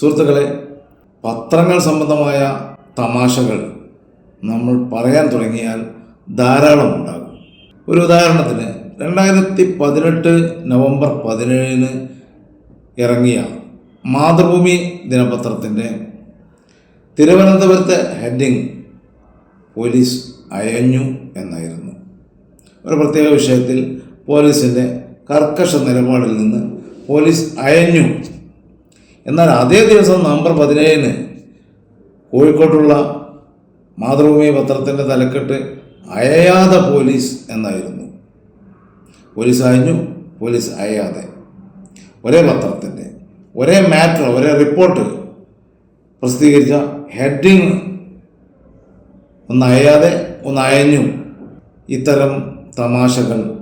സുഹൃത്തുക്കളെ പത്രങ്ങൾ സംബന്ധമായ തമാശകൾ നമ്മൾ പറയാൻ തുടങ്ങിയാൽ ധാരാളം ഉണ്ടാകും. ഒരു ഉദാഹരണത്തിന് രണ്ടായിരത്തി പതിനെട്ട് നവംബർ പതിനേഴിന് ഇറങ്ങിയ മാതൃഭൂമി ദിനപത്രത്തിന്റെ തിരുവനന്തപുരത്തെ ഹെഡിങ് പോലീസ് അയഞ്ഞു എന്നായിരുന്നു. ഒരു പ്രത്യേക വിഷയത്തിൽ പോലീസിന്റെ കർക്കശ നിലപാടിൽ നിന്ന് പോലീസ് അയഞ്ഞു എന്നാൽ അതേ ദിവസം നവംബർ പതിനേഴിന് കോഴിക്കോട്ടുള്ള മാതൃഭൂമി പത്രത്തിന്റെ തലക്കെട്ട് അയയാതെ പോലീസ് എന്നായിരുന്നു. പോലീസ് അയഞ്ഞു പോലീസ് അയയാതെ. ഒരേ പത്രത്തിന്റെ ഒരേ മാറ്റർ ഒരേ റിപ്പോർട്ട് പ്രസിദ്ധീകരിച്ച ഹെഡിങ് ഒന്ന് അയയാതെ ഒന്ന് അയഞ്ഞു. ഇത്തരം തമാശകൾ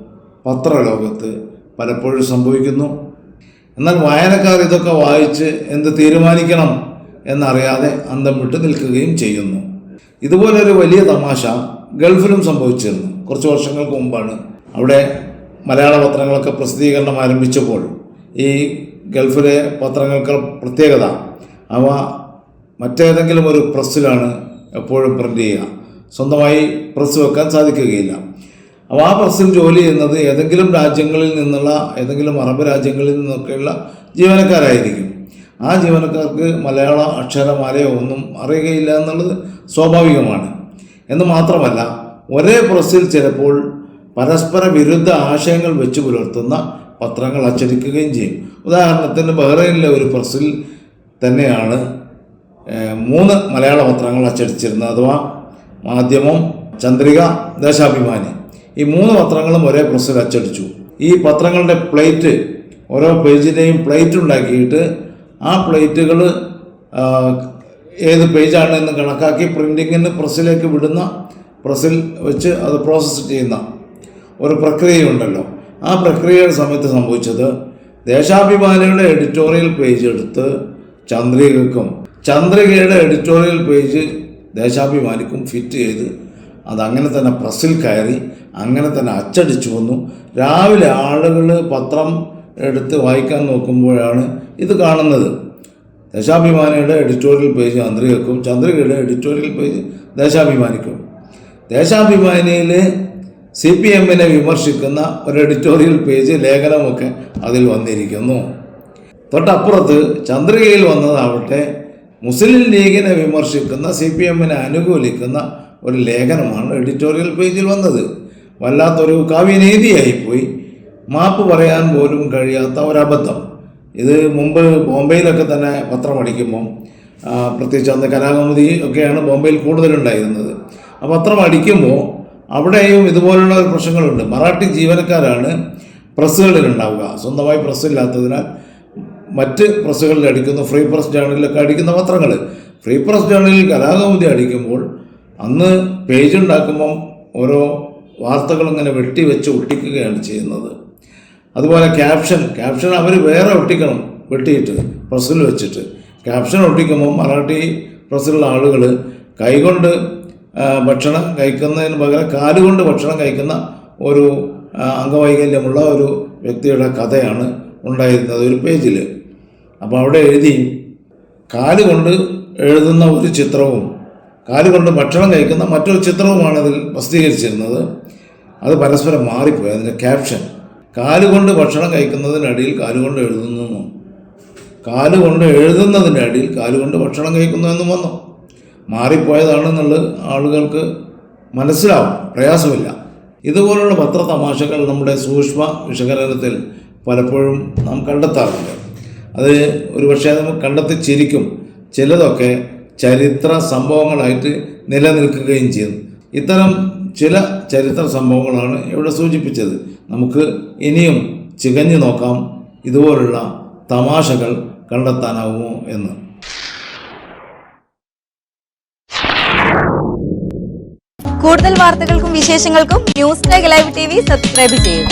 പത്രലോകത്ത് പലപ്പോഴും സംഭവിക്കുന്നു. എന്നാൽ വായനക്കാർ ഇതൊക്കെ വായിച്ച് എന്ത് തീരുമാനിക്കണം എന്നറിയാതെ അന്തം വിട്ട് നിൽക്കുകയും ചെയ്യുന്നു. ഇതുപോലൊരു വലിയ തമാശ ഗൾഫിലും സംഭവിച്ചിരുന്നു. കുറച്ച് വർഷങ്ങൾക്ക് മുമ്പാണ്. അവിടെ മലയാള പത്രങ്ങളൊക്കെ പ്രസിദ്ധീകരണം ആരംഭിച്ചപ്പോൾ ഈ ഗൾഫിലെ പത്രങ്ങൾക്ക് പ്രത്യേകത അവ മറ്റേതെങ്കിലും ഒരു പ്രസ്സിലാണ് എപ്പോഴും പ്രിന്റ് ചെയ്യുക. സ്വന്തമായി പ്രസ് വെക്കാൻ സാധിക്കുകയില്ല. അപ്പോൾ ആ പ്രസ്സിൽ ജോലി ചെയ്യുന്നത് ഏതെങ്കിലും രാജ്യങ്ങളിൽ നിന്നുള്ള ഏതെങ്കിലും അറബ് രാജ്യങ്ങളിൽ നിന്നൊക്കെയുള്ള ജീവനക്കാരായിരിക്കും. ആ ജീവനക്കാർക്ക് മലയാള അക്ഷരമാലയോ ഒന്നും അറിയുകയില്ല എന്നുള്ളത് സ്വാഭാവികമാണ്. എന്ന് മാത്രമല്ല ഒരേ പ്രസിൽ ചിലപ്പോൾ പരസ്പര വിരുദ്ധ ആശയങ്ങൾ വെച്ച് പുലർത്തുന്ന പത്രങ്ങൾ അച്ചടിക്കുകയും ചെയ്യും. ഉദാഹരണത്തിന് ബഹ്റൈനിലെ ഒരു പ്രസിൽ തന്നെയാണ് മൂന്ന് മലയാള പത്രങ്ങൾ അച്ചടിച്ചിരുന്നത്. അഥവാ മാധ്യമം ചന്ദ്രിക ദേശാഭിമാനി. ഈ മൂന്ന് പത്രങ്ങളും ഒരേ പ്രസ്സിൽ അച്ചടിച്ചു. ഈ പത്രങ്ങളുടെ പ്ലേറ്റ് ഓരോ പേജിന്റെയും പ്ലേറ്റ് ഉണ്ടാക്കിയിട്ട് ആ പ്ലേറ്റുകൾ ഏത് പേജാണ് എന്ന് കണക്കാക്കി പ്രിന്റിങ്ങിന് പ്രസ്സിലേക്ക് വിടുന്ന പ്രസ്സിൽ വെച്ച് അത് പ്രോസസ്സ് ചെയ്യുന്ന ഒരു പ്രക്രിയയുണ്ടല്ലോ. ആ പ്രക്രിയയുടെ സമയത്ത് സംഭവിച്ചത് ദേശാഭിമാനിയുടെ എഡിറ്റോറിയൽ പേജ് എടുത്ത് ചന്ദ്രികക്കും ചന്ദ്രികയുടെ എഡിറ്റോറിയൽ പേജ് ദേശാഭിമാനിക്കും ഫിറ്റ് ചെയ്ത് അതങ്ങനെ തന്നെ പ്രസ്സിൽ കയറി അങ്ങനെ തന്നെ അച്ചടിച്ചു വന്നു. രാവിലെ ആളുകൾ പത്രം എടുത്ത് വായിക്കാൻ നോക്കുമ്പോഴാണ് ഇത് കാണുന്നത്. ദേശാഭിമാനിയുടെ എഡിറ്റോറിയൽ പേജ് ചന്ദ്രികക്കും ചന്ദ്രികയുടെ എഡിറ്റോറിയൽ പേജ് ദേശാഭിമാനിക്കും. ദേശാഭിമാനിയിൽ സി പി എമ്മിനെ വിമർശിക്കുന്ന ഒരു എഡിറ്റോറിയൽ പേജ് ലേഖനമൊക്കെ അതിൽ വന്നിരിക്കുന്നു. തൊട്ടപ്പുറത്ത് ചന്ദ്രികയിൽ വന്നതാവട്ടെ മുസ്ലിം ലീഗിനെ വിമർശിക്കുന്ന സി പി എമ്മിനെ അനുകൂലിക്കുന്ന ഒരു ലേഖനമാണ് എഡിറ്റോറിയൽ പേജിൽ വന്നത്. വല്ലാത്തൊരു കാവ്യനീതിയായിപ്പോയി. മാപ്പ് പറയാൻ പോലും കഴിയാത്ത ഒരബദ്ധം. ഇത് മുമ്പ് ബോംബെയിലൊക്കെ തന്നെ പത്രം അടിക്കുമ്പം പ്രത്യേകിച്ച് അന്ന് കലാകൗമുദി ഒക്കെയാണ് ബോംബെയിൽ കൂടുതലുണ്ടായിരുന്നത്. ആ പത്രം അടിക്കുമ്പോൾ അവിടെയും ഇതുപോലുള്ള പ്രശ്നങ്ങളുണ്ട്. മറാഠി ജീവനക്കാരാണ് പ്രസ്സുകളിൽ ഉണ്ടാവുക സ്വന്തമായി പ്രസ്സില്ലാത്തതിനാൽ മറ്റ് പ്രസ്സുകളിൽ അടിക്കുന്ന. ഫ്രീ പ്രസ് ജേണലിലൊക്കെ അടിക്കുന്ന പത്രങ്ങൾ ഫ്രീ പ്രസ് ജേണലിൽ കലാകൗമുദി അടിക്കുമ്പോൾ അന്ന് പേജ് ഉണ്ടാക്കുമ്പം ഓരോ വാർത്തകൾ ഇങ്ങനെ വെട്ടി വെച്ച് ഒട്ടിക്കുകയാണ് ചെയ്യുന്നത്. അതുപോലെ ക്യാപ്ഷൻ ക്യാപ്ഷൻ അവർ വേറെ ഒട്ടിക്കണം വെട്ടിയിട്ട് പ്രസ്സിൽ വെച്ചിട്ട്. ക്യാപ്ഷൻ ഒട്ടിക്കുമ്പോൾ മറാഠി പ്രസ്സിലുള്ള ആളുകൾ കൈകൊണ്ട് ഭക്ഷണം കഴിക്കുന്നതിന് പകരം കാലുകൊണ്ട് ഭക്ഷണം കഴിക്കുന്ന ഒരു അംഗവൈകല്യമുള്ള ഒരു വ്യക്തിയുടെ കഥയാണ് ഉണ്ടായിരുന്നത് ഒരു പേജിൽ അപ്പോൾ അവിടെ എഴുതി കാലുകൊണ്ട് എഴുതുന്ന ഒരു ചിത്രവും കാലുകൊണ്ട് ഭക്ഷണം കഴിക്കുന്ന മറ്റൊരു ചിത്രവുമാണ് അതിൽ പ്രസിദ്ധീകരിച്ചിരുന്നത് അത് പരസ്പരം മാറിപ്പോയി. അതിന്റെ ക്യാപ്ഷൻ കാലുകൊണ്ട് ഭക്ഷണം കഴിക്കുന്നതിനടിയിൽ കാലുകൊണ്ട് എഴുതുന്നു കാലുകൊണ്ട് എഴുതുന്നതിനടിയിൽ കാലുകൊണ്ട് ഭക്ഷണം കഴിക്കുന്നു എന്നും വന്നു. മാറിപ്പോയതാണെന്നുള്ളത് ആളുകൾക്ക് മനസ്സിലാവും. പ്രയാസമില്ല. ഇതുപോലുള്ള പത്ര തമാശകൾ നമ്മുടെ സൂക്ഷ്മ വിശകലനത്തിൽ പലപ്പോഴും നാം കണ്ടെത്താറുണ്ട്. അത് ഒരുപക്ഷെ അത് കണ്ടെത്തി ചിരിക്കും ചിലതൊക്കെ ചരിത്ര സംഭവങ്ങളായിട്ട് നിലനിൽക്കുകയും ചെയ്യുന്നു ഇത്തരം ചില ചരിത്ര സംഭവങ്ങളാണ് ഇവിടെ സൂചിപ്പിച്ചത്. നമുക്ക് ഇനിയും ചികഞ്ഞു നോക്കാം. ഇതുപോലുള്ള തമാശകൾ കണ്ടെത്താനാവുമോ എന്ന്. കൂടുതൽ വാർത്തകൾക്കും വിശേഷങ്ങൾക്കും news live T V subscribe ചെയ്യൂ.